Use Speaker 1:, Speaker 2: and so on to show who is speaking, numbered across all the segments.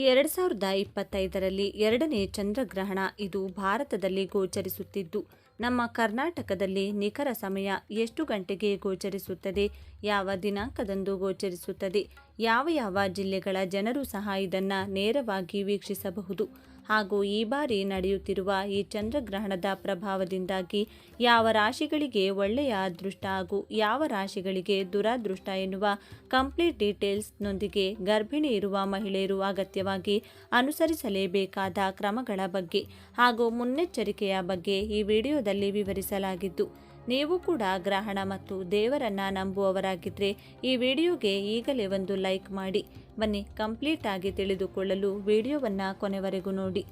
Speaker 1: ಎರಡು ಸಾವಿರದ ಇಪ್ಪತ್ತೈದರಲ್ಲಿ ಎರಡನೇ ಚಂದ್ರಗ್ರಹಣ ಇದು ಭಾರತದಲ್ಲಿ ಗೋಚರಿಸುತ್ತಿದ್ದು, ನಮ್ಮ ಕರ್ನಾಟಕದಲ್ಲಿ ನಿಖರ ಸಮಯ ಎಷ್ಟು ಗಂಟೆಗೆ ಗೋಚರಿಸುತ್ತದೆ, ಯಾವ ದಿನಾಂಕದಂದು ಗೋಚರಿಸುತ್ತದೆ, ಯಾವ ಯಾವ ಜಿಲ್ಲೆಗಳ ಜನರು ಸಹ ಇದನ್ನು ನೇರವಾಗಿ ವೀಕ್ಷಿಸಬಹುದು. ಹಾಗೂ ಈ ಬಾರಿ ನಡೆಯುತ್ತಿರುವ ಈ ಚಂದ್ರಗ್ರಹಣದ ಪ್ರಭಾವದಿಂದಾಗಿ ಯಾವ ರಾಶಿಗಳಿಗೆ ಒಳ್ಳೆಯ ಅದೃಷ್ಟ ಹಾಗೂ ಯಾವ ರಾಶಿಗಳಿಗೆ ದುರಾದೃಷ್ಟ ಎನ್ನುವ ಕಂಪ್ಲೀಟ್ ಡೀಟೇಲ್ಸ್ನೊಂದಿಗೆ ಗರ್ಭಿಣಿ ಇರುವ ಮಹಿಳೆಯರು ಅಗತ್ಯವಾಗಿ ಅನುಸರಿಸಲೇಬೇಕಾದ ಕ್ರಮಗಳ ಬಗ್ಗೆ ಹಾಗೂ ಮುನ್ನೆಚ್ಚರಿಕೆಯ ಬಗ್ಗೆ ಈ ವಿಡಿಯೋದಲ್ಲಿ ವಿವರಿಸಲಾಗಿದ್ದು ನೀವು ಕೂಡ ಗ್ರಹಣ ಮತ್ತು ದೇವರನ್ನ ನಂಬುವವರಾಗಿದ್ದರೆ ಈ ವಿಡಿಯೋಗೆ ಈಗಲೇ ಒಂದು ಲೈಕ್ ಮಾಡಿ. ಬನ್ನಿ, ಕಂಪ್ಲೀಟ್ ಆಗಿ ತಿಳಿದುಕೊಳ್ಳಲು ವಿಡಿಯೋವನ್ನು ಕೊನೆವರೆಗೂ ನೋಡಿ.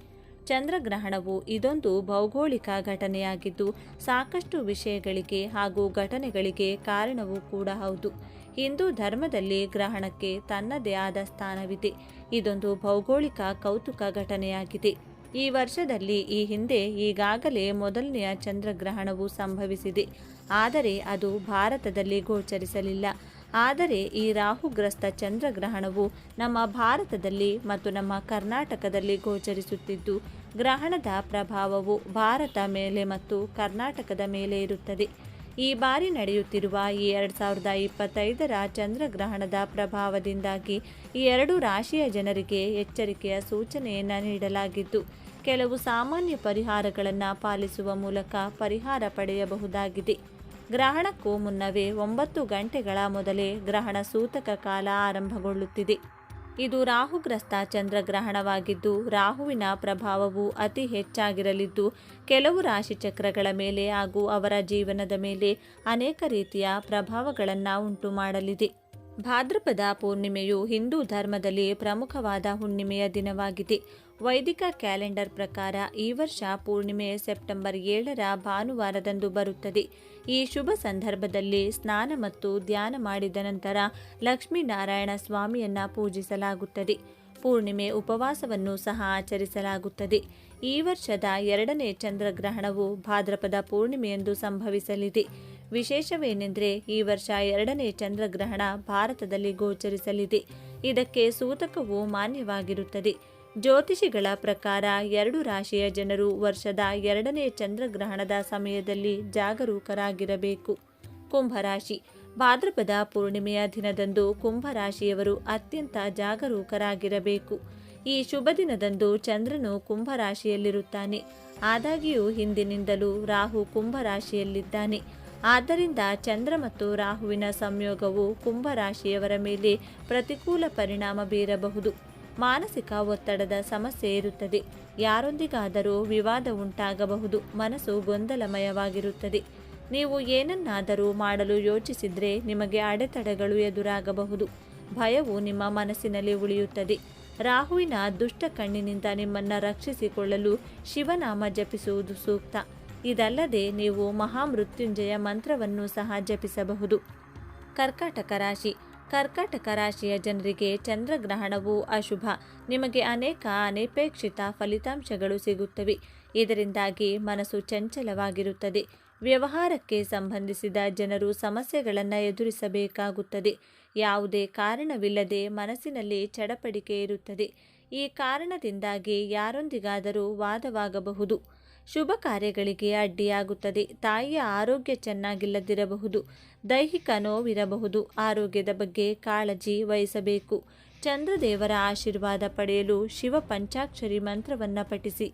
Speaker 1: ಚಂದ್ರಗ್ರಹಣವು ಇದೊಂದು ಭೌಗೋಳಿಕ ಘಟನೆಯಾಗಿದ್ದು, ಸಾಕಷ್ಟು ವಿಷಯಗಳಿಗೆ ಹಾಗೂ ಘಟನೆಗಳಿಗೆ ಕಾರಣವೂ ಕೂಡ ಹೌದು. ಹಿಂದೂ ಧರ್ಮದಲ್ಲಿ ಗ್ರಹಣಕ್ಕೆ ತನ್ನದೇ ಆದ ಸ್ಥಾನವಿದೆ. ಇದೊಂದು ಭೌಗೋಳಿಕ ಕೌತುಕ ಘಟನೆಯಾಗಿದೆ. ಈ ವರ್ಷದಲ್ಲಿ ಈ ಹಿಂದೆ ಈಗಾಗಲೇ ಮೊದಲನೆಯ ಚಂದ್ರಗ್ರಹಣವು ಸಂಭವಿಸಿದೆ. ಆದರೆ ಅದು ಭಾರತದಲ್ಲಿ ಗೋಚರಿಸಲಿಲ್ಲ. ಆದರೆ ಈ ರಾಹುಗ್ರಸ್ತ ಚಂದ್ರಗ್ರಹಣವು ನಮ್ಮ ಭಾರತದಲ್ಲಿ ಮತ್ತು ನಮ್ಮ ಕರ್ನಾಟಕದಲ್ಲಿ ಗೋಚರಿಸುತ್ತಿದ್ದು, ಗ್ರಹಣದ ಪ್ರಭಾವವು ಭಾರತ ಮೇಲೆ ಮತ್ತು ಕರ್ನಾಟಕದ ಮೇಲೆ ಇರುತ್ತದೆ. ಈ ಬಾರಿ ನಡೆಯುತ್ತಿರುವ ಈ ಎರಡು ಸಾವಿರದ ಇಪ್ಪತ್ತೈದರ ಚಂದ್ರಗ್ರಹಣದ ಪ್ರಭಾವದಿಂದಾಗಿ ಈ ಎರಡು ರಾಶಿಯ ಜನರಿಗೆ ಎಚ್ಚರಿಕೆಯ ಸೂಚನೆಯನ್ನು ನೀಡಲಾಗಿದ್ದು, ಕೆಲವು ಸಾಮಾನ್ಯ ಪರಿಹಾರಗಳನ್ನು ಪಾಲಿಸುವ ಮೂಲಕ ಪರಿಹಾರ ಪಡೆಯಬಹುದಾಗಿದೆ. ಗ್ರಹಣಕ್ಕೂ ಮುನ್ನವೇ ಒಂಬತ್ತು ಗಂಟೆಗಳ ಮೊದಲೇ ಗ್ರಹಣ ಸೂತಕ ಕಾಲ ಆರಂಭಗೊಳ್ಳುತ್ತಿದೆ. ಇದು ರಾಹುಗ್ರಸ್ತ ಚಂದ್ರಗ್ರಹಣವಾಗಿದ್ದು, ರಾಹುವಿನ ಪ್ರಭಾವವು ಅತಿ ಹೆಚ್ಚಾಗಿರಲಿದ್ದು, ಕೆಲವು ರಾಶಿಚಕ್ರಗಳ ಮೇಲೆ ಹಾಗೂ ಅವರ ಜೀವನದ ಮೇಲೆ ಅನೇಕ ರೀತಿಯ ಪ್ರಭಾವಗಳನ್ನು ಉಂಟು ಮಾಡಲಿದೆ ಭಾದ್ರಪದ ಪೂರ್ಣಿಮೆಯು ಹಿಂದೂ ಧರ್ಮದಲ್ಲಿ ಪ್ರಮುಖವಾದ ಹುಣ್ಣಿಮೆಯ ದಿನವಾಗಿದೆ. ವೈದಿಕ ಕ್ಯಾಲೆಂಡರ್ ಪ್ರಕಾರ ಈ ವರ್ಷ ಪೂರ್ಣಿಮೆ ಸೆಪ್ಟೆಂಬರ್ ಏಳರ ಭಾನುವಾರದಂದು ಬರುತ್ತದೆ. ಈ ಶುಭ ಸಂದರ್ಭದಲ್ಲಿ ಸ್ನಾನ ಮತ್ತು ಧ್ಯಾನ ಮಾಡಿದ ನಂತರ ಲಕ್ಷ್ಮೀನಾರಾಯಣ ಸ್ವಾಮಿಯನ್ನ ಪೂಜಿಸಲಾಗುತ್ತದೆ. ಪೂರ್ಣಿಮೆ ಉಪವಾಸವನ್ನು ಸಹ ಆಚರಿಸಲಾಗುತ್ತದೆ. ಈ ವರ್ಷದ ಎರಡನೇ ಚಂದ್ರಗ್ರಹಣವು ಭಾದ್ರಪದ ಪೂರ್ಣಿಮೆಯೆಂದು ಸಂಭವಿಸಲಿದೆ. ವಿಶೇಷವೇನೆಂದರೆ ಈ ವರ್ಷ ಎರಡನೇ ಚಂದ್ರಗ್ರಹಣ ಭಾರತದಲ್ಲಿ ಗೋಚರಿಸಲಿದೆ. ಇದಕ್ಕೆ ಸೂತಕವು ಮಾನ್ಯವಾಗಿರುತ್ತದೆ. ಜ್ಯೋತಿಷಿಗಳ ಪ್ರಕಾರ ಎರಡು ರಾಶಿಯ ಜನರು ವರ್ಷದ ಎರಡನೇ ಚಂದ್ರಗ್ರಹಣದ ಸಮಯದಲ್ಲಿ ಜಾಗರೂಕರಾಗಿರಬೇಕು. ಕುಂಭರಾಶಿ ಭಾದ್ರಪದ ಪೂರ್ಣಿಮೆಯ ದಿನದಂದು ಕುಂಭರಾಶಿಯವರು ಅತ್ಯಂತ ಜಾಗರೂಕರಾಗಿರಬೇಕು. ಈ ಶುಭ ದಿನದಂದು ಚಂದ್ರನು ಕುಂಭರಾಶಿಯಲ್ಲಿರುತ್ತಾನೆ ಆದಾಗ್ಯೂ ಹಿಂದಿನಿಂದಲೂ ರಾಹು ಕುಂಭರಾಶಿಯಲ್ಲಿದ್ದಾನೆ ಆದ್ದರಿಂದ ಚಂದ್ರ ಮತ್ತು ರಾಹುವಿನ ಸಂಯೋಗವು ಕುಂಭರಾಶಿಯವರ ಮೇಲೆ ಪ್ರತಿಕೂಲ ಪರಿಣಾಮ ಬೀರಬಹುದು. ಮಾನಸಿಕ ಒತ್ತಡದ ಸಮಸ್ಯೆ ಇರುತ್ತದೆ. ಯಾರೊಂದಿಗಾದರೂ ವಿವಾದ ಉಂಟಾಗಬಹುದು. ಮನಸ್ಸು ಗೊಂದಲಮಯವಾಗಿರುತ್ತದೆ. ನೀವು ಏನನ್ನಾದರೂ ಮಾಡಲು ಯೋಚಿಸಿದರೆ ನಿಮಗೆ ಅಡೆತಡೆಗಳು ಎದುರಾಗಬಹುದು. ಭಯವು ನಿಮ್ಮ ಮನಸ್ಸಿನಲ್ಲಿ ಉಳಿಯುತ್ತದೆ. ರಾಹುವಿನ ದುಷ್ಟ ಕಣ್ಣಿನಿಂದ ನಿಮ್ಮನ್ನು ರಕ್ಷಿಸಿಕೊಳ್ಳಲು ಶಿವನಾಮ ಜಪಿಸುವುದು ಸೂಕ್ತ. ಇದಲ್ಲದೆ ನೀವು ಮಹಾಮೃತ್ಯುಂಜಯ ಮಂತ್ರವನ್ನು ಸಹ ಜಪಿಸಬಹುದು. ಕರ್ಕಾಟಕ ರಾಶಿ. ಕರ್ಕಾಟಕ ರಾಶಿಯ ಜನರಿಗೆ ಚಂದ್ರಗ್ರಹಣವು ಅಶುಭ. ನಿಮಗೆ ಅನೇಕ ಅನಪೇಕ್ಷಿತ ಫಲಿತಾಂಶಗಳು ಸಿಗುತ್ತವೆ. ಇದರಿಂದಾಗಿ ಮನಸ್ಸು ಚಂಚಲವಾಗಿರುತ್ತದೆ. ವ್ಯವಹಾರಕ್ಕೆ ಸಂಬಂಧಿಸಿದ ಜನರು ಸಮಸ್ಯೆಗಳನ್ನು ಎದುರಿಸಬೇಕಾಗುತ್ತದೆ. ಯಾವುದೇ ಕಾರಣವಿಲ್ಲದೆ ಮನಸ್ಸಿನಲ್ಲಿ ಚಡಪಡಿಕೆ ಇರುತ್ತದೆ. ಈ ಕಾರಣದಿಂದಾಗಿ ಯಾರೊಂದಿಗಾದರೂ ವಾದವಾಗಬಹುದು. ಶುಭ ಕಾರ್ಯಗಳಿಗೆ ಅಡ್ಡಿಯಾಗುತ್ತದೆ. ತಾಯಿಯ ಆರೋಗ್ಯ ಚೆನ್ನಾಗಿಲ್ಲದಿರಬಹುದು. ದೈಹಿಕ ನೋವಿರಬಹುದು. ಆರೋಗ್ಯದ ಬಗ್ಗೆ ಕಾಳಜಿ ವಹಿಸಬೇಕು. ಚಂದ್ರದೇವರ ಆಶೀರ್ವಾದ ಪಡೆಯಲು ಶಿವ ಪಂಚಾಕ್ಷರಿ ಮಂತ್ರವನ್ನು ಪಠಿಸಿ.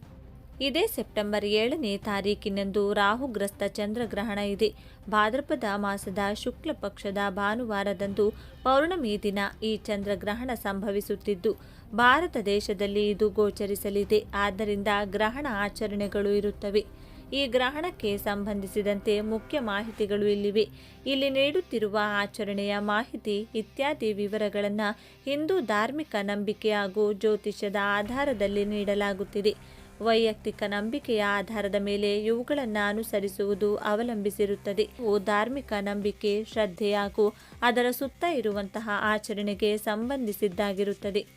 Speaker 1: ಇದೇ ಸೆಪ್ಟೆಂಬರ್ ಏಳನೇ ತಾರೀಕಿನಂದು ರಾಹುಗ್ರಸ್ತ ಚಂದ್ರಗ್ರಹಣ ಇದೆ. ಭಾದ್ರಪದ ಮಾಸದ ಶುಕ್ಲ ಪಕ್ಷದ ಭಾನುವಾರದಂದು ಪೌರ್ಣಮಿ ದಿನ ಈ ಚಂದ್ರಗ್ರಹಣ ಸಂಭವಿಸುತ್ತಿದ್ದು ಭಾರತ ದೇಶದಲ್ಲಿ ಇದು ಗೋಚರಿಸಲಿದೆ. ಆದ್ದರಿಂದ ಗ್ರಹಣ ಆಚರಣೆಗಳು ಇರುತ್ತವೆ. ಈ ಗ್ರಹಣಕ್ಕೆ ಸಂಬಂಧಿಸಿದಂತೆ ಮುಖ್ಯ ಮಾಹಿತಿಗಳು ಇಲ್ಲಿವೆ. ಇಲ್ಲಿ ನೀಡುತ್ತಿರುವ ಆಚರಣೆಯ ಮಾಹಿತಿ, ಇತ್ಯಾದಿ ವಿವರಗಳನ್ನು ಹಿಂದೂ ಧಾರ್ಮಿಕ ನಂಬಿಕೆ ಹಾಗೂ ಜ್ಯೋತಿಷ್ಯದ ಆಧಾರದಲ್ಲಿ ನೀಡಲಾಗುತ್ತಿದೆ. ವೈಯಕ್ತಿಕ ನಂಬಿಕೆಯ ಆಧಾರದ ಮೇಲೆ ಇವುಗಳನ್ನು ಅನುಸರಿಸುವುದು ಅವಲಂಬಿಸಿರುತ್ತದೆ. ಇವು ಧಾರ್ಮಿಕ ನಂಬಿಕೆ, ಶ್ರದ್ಧೆ ಹಾಗೂ ಅದರ ಸುತ್ತ ಇರುವಂತಹ ಆಚರಣೆಗೆ ಸಂಬಂಧಿಸಿದ್ದಾಗಿರುತ್ತದೆ.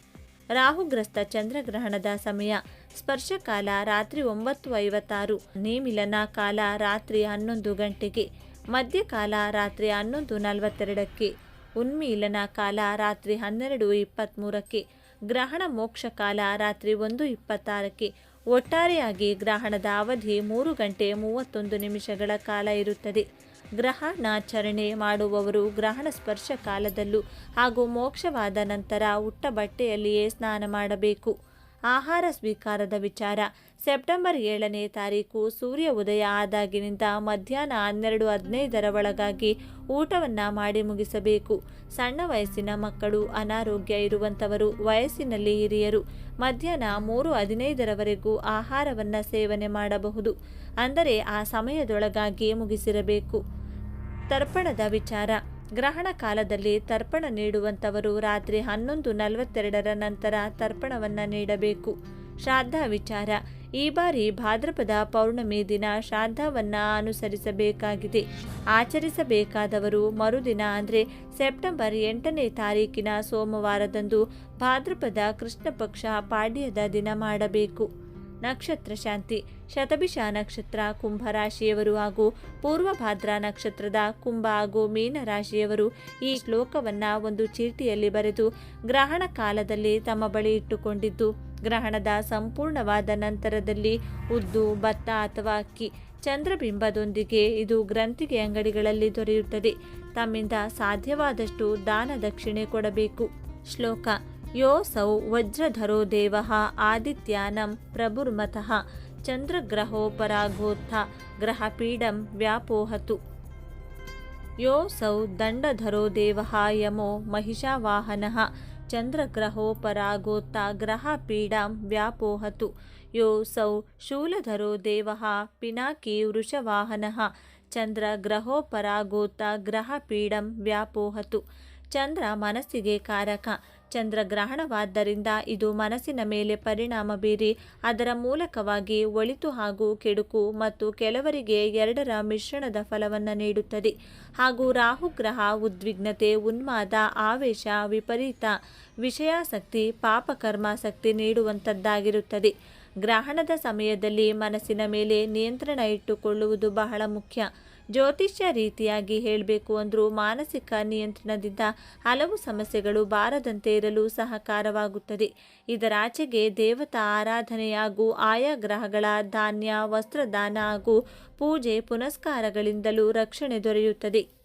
Speaker 1: ರಾಹುಗ್ರಸ್ತ ಚಂದ್ರಗ್ರಹಣದ ಸಮಯ. ಸ್ಪರ್ಶಕಾಲ ರಾತ್ರಿ ಒಂಬತ್ತು ಐವತ್ತಾರು ನೇಮಿಲನ ಕಾಲ ರಾತ್ರಿ ಹನ್ನೊಂದು ಗಂಟೆಗೆ. ಮಧ್ಯಕಾಲ ರಾತ್ರಿ ಹನ್ನೊಂದು ನಲವತ್ತೆರಡಕ್ಕೆ. ಉನ್ಮೀಲನ ಕಾಲ ರಾತ್ರಿ ಹನ್ನೆರಡು ಇಪ್ಪತ್ತ್ಮೂರಕ್ಕೆ ಗ್ರಹಣ ಮೋಕ್ಷ ಕಾಲ ರಾತ್ರಿ ಒಂದು ಇಪ್ಪತ್ತಾರಕ್ಕೆ. ಒಟ್ಟಾರೆಯಾಗಿ ಗ್ರಹಣದ ಅವಧಿ ಮೂರು ಗಂಟೆ ಮೂವತ್ತೊಂದು ನಿಮಿಷಗಳ ಕಾಲ ಇರುತ್ತದೆ. ಗ್ರಹಣಾಚರಣೆ ಮಾಡುವವರು ಗ್ರಹಣ ಸ್ಪರ್ಶ ಕಾಲದಲ್ಲೂ ಹಾಗೂ ಮೋಕ್ಷವಾದ ನಂತರ ಉಟ್ಟ ಬಟ್ಟೆಯಲ್ಲಿಯೇ ಸ್ನಾನ ಮಾಡಬೇಕು. ಆಹಾರ ಸ್ವೀಕಾರದ ವಿಚಾರ. ಸೆಪ್ಟೆಂಬರ್ ಏಳನೇ ತಾರೀಕು ಸೂರ್ಯ ಉದಯ ಆದಾಗಿನಿಂದ ಮಧ್ಯಾಹ್ನ ಹನ್ನೆರಡು ಹದಿನೈದರ ಒಳಗಾಗಿ ಊಟವನ್ನು ಮಾಡಿ ಮುಗಿಸಬೇಕು. ಸಣ್ಣ ವಯಸ್ಸಿನ ಮಕ್ಕಳು ಅನಾರೋಗ್ಯ ಇರುವಂಥವರು ವಯಸ್ಸಿನಲ್ಲಿ ಹಿರಿಯರು ಮಧ್ಯಾಹ್ನ ಮೂರು ಹದಿನೈದರವರೆಗೂ ಆಹಾರವನ್ನು ಸೇವನೆ ಮಾಡಬಹುದು. ಅಂದರೆ ಆ ಸಮಯದೊಳಗಾಗಿ ಮುಗಿಸಿರಬೇಕು. ತರ್ಪಣದ ವಿಚಾರ. ಗ್ರಹಣ ಕಾಲದಲ್ಲಿ ತರ್ಪಣ ನೀಡುವಂಥವರು ರಾತ್ರಿ ಹನ್ನೊಂದು ನಲವತ್ತೆರಡರ ನಂತರ ತರ್ಪಣವನ್ನು ನೀಡಬೇಕು. ಶ್ರಾದ್ದ ವಿಚಾರ. ಈ ಬಾರಿ ಭಾದ್ರಪದ ಪೌರ್ಣಮಿ ದಿನ ಶ್ರಾದ್ದವನ್ನು ಅನುಸರಿಸಬೇಕಾಗಿದೆ. ಆಚರಿಸಬೇಕಾದವರು ಮರುದಿನ ಅಂದರೆ ಸೆಪ್ಟೆಂಬರ್ ಎಂಟನೇ ತಾರೀಕಿನ ಸೋಮವಾರದಂದು ಭಾದ್ರಪದ ಕೃಷ್ಣ ಪಕ್ಷ ಪಾಡ್ಯದ ದಿನ ಮಾಡಬೇಕು. ನಕ್ಷತ್ರ ಶಾಂತಿ, ಶತಭಿಷ ನಕ್ಷತ್ರ ಕುಂಭ ರಾಶಿಯವರು ಹಾಗೂ ಪೂರ್ವಭಾದ್ರ ನಕ್ಷತ್ರದ ಕುಂಭ ಹಾಗೂ ಮೀನ ರಾಶಿಯವರು ಈ ಶ್ಲೋಕವನ್ನು ಒಂದು ಚೀಟಿಯಲ್ಲಿ ಬರೆದು ಗ್ರಹಣ ಕಾಲದಲ್ಲಿ ತಮ್ಮ ಬಳಿ ಇಟ್ಟುಕೊಂಡಿದ್ದು, ಗ್ರಹಣದ ಸಂಪೂರ್ಣವಾದ ನಂತರದಲ್ಲಿ ಉದ್ದು, ಭತ್ತ ಅಥವಾ ಅಕ್ಕಿ, ಚಂದ್ರಬಿಂಬದೊಂದಿಗೆ ಇದು ಗ್ರಂಥಿಗೆ ಅಂಗಡಿಗಳಲ್ಲಿ ದೊರೆಯುತ್ತದೆ. ತಮ್ಮಿಂದ ಸಾಧ್ಯವಾದಷ್ಟು ದಾನ ದಕ್ಷಿಣೆ ಕೊಡಬೇಕು. ಶ್ಲೋಕ ಯೋಸೌ ವಜ್ರಧರೋ ದೇವ ಆದಿತ್ಯಾನಂ ಪ್ರಭುರ್ಮತಃ ಚಂದ್ರಗ್ರಹೋಪರಾಗೋತ್ಥ ಗ್ರಹಪೀಡಂ ವ್ಯಾಪೋಹತು. ಯೋಸೌ ದಂಡಧರೋ ದೇವ ಯಮೋ ಮಹಿಷಾವಾಹನ ಚಂದ್ರಗ್ರಹೋಪರಾಗೋತ್ತ ಗ್ರಹಪೀಡಾಂ ವ್ಯಾಪೋಹತು. ಯೋಸೌ ಶೂಲಧರೋ ದೇವ ಪಿನಾಕಿ ವೃಷವಾಹನ ಚಂದ್ರಗ್ರಹೋಪರಾಗೋತ್ತ ಗ್ರಹಪೀಡಂ ವ್ಯಾಪೋಹತು. ಚಂದ್ರ ಮನಸ್ಸಿಗೆ ಕಾರಕ ಚಂದ್ರಗ್ರಹಣವಾದ್ದರಿಂದ ಇದು ಮನಸ್ಸಿನ ಮೇಲೆ ಪರಿಣಾಮ ಬೀರಿ ಅದರ ಮೂಲಕವಾಗಿ ಒಳಿತು ಹಾಗೂ ಕೆಡುಕು ಮತ್ತು ಕೆಲವರಿಗೆ ಎರಡರ ಮಿಶ್ರಣದ ಫಲವನ್ನು ನೀಡುತ್ತದೆ. ಹಾಗೂ ರಾಹುಗ್ರಹ ಉದ್ವಿಗ್ನತೆ, ಉನ್ಮಾದ, ಆವೇಶ, ವಿಪರೀತ ವಿಷಯಾಸಕ್ತಿ, ಪಾಪಕರ್ಮಾಸಕ್ತಿ ನೀಡುವಂಥದ್ದಾಗಿರುತ್ತದೆ. ಗ್ರಹಣದ ಸಮಯದಲ್ಲಿ ಮನಸ್ಸಿನ ಮೇಲೆ ನಿಯಂತ್ರಣ ಇಟ್ಟುಕೊಳ್ಳುವುದು ಬಹಳ ಮುಖ್ಯ. ಜ್ಯೋತಿಷ್ಯ ರೀತಿಯಾಗಿ ಹೇಳಬೇಕು ಅಂದರೂ ಮಾನಸಿಕ ನಿಯಂತ್ರಣದಿಂದ ಹಲವು ಸಮಸ್ಯೆಗಳು ಬಾರದಂತೆ ಇರಲು ಸಹಕಾರವಾಗುತ್ತದೆ. ಇದರಾಚೆಗೆ ದೇವತಾ ಆರಾಧನೆ ಹಾಗೂ ಆಯಾ ಗ್ರಹಗಳ ಧಾನ್ಯ, ವಸ್ತ್ರದಾನ ಹಾಗೂ ಪೂಜೆ ಪುನಸ್ಕಾರಗಳಿಂದಲೂ ರಕ್ಷಣೆ ದೊರೆಯುತ್ತದೆ.